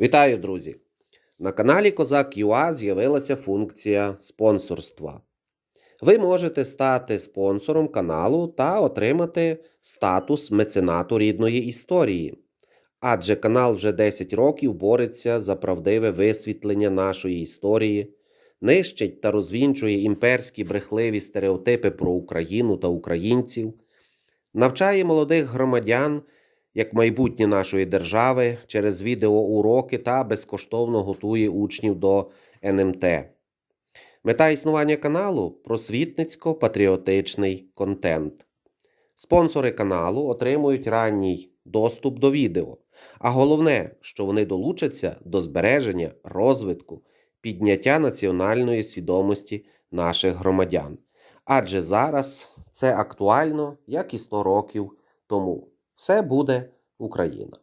Вітаю, друзі! На каналі Козак ЮА з'явилася функція спонсорства. Ви можете стати спонсором каналу та отримати статус меценату рідної історії. Адже канал вже 10 років бореться за правдиве висвітлення нашої історії, нищить та розвінчує імперські брехливі стереотипи про Україну та українців, навчає молодих громадян як майбутнє нашої держави через відеоуроки та безкоштовно готує учнів до НМТ. Мета існування каналу просвітницько-патріотичний контент. Спонсори каналу отримують ранній доступ до відео, а головне, що вони долучаться до збереження, розвитку, підняття національної свідомості наших громадян. Адже зараз це актуально, як і 100 років тому. Все буде Україна.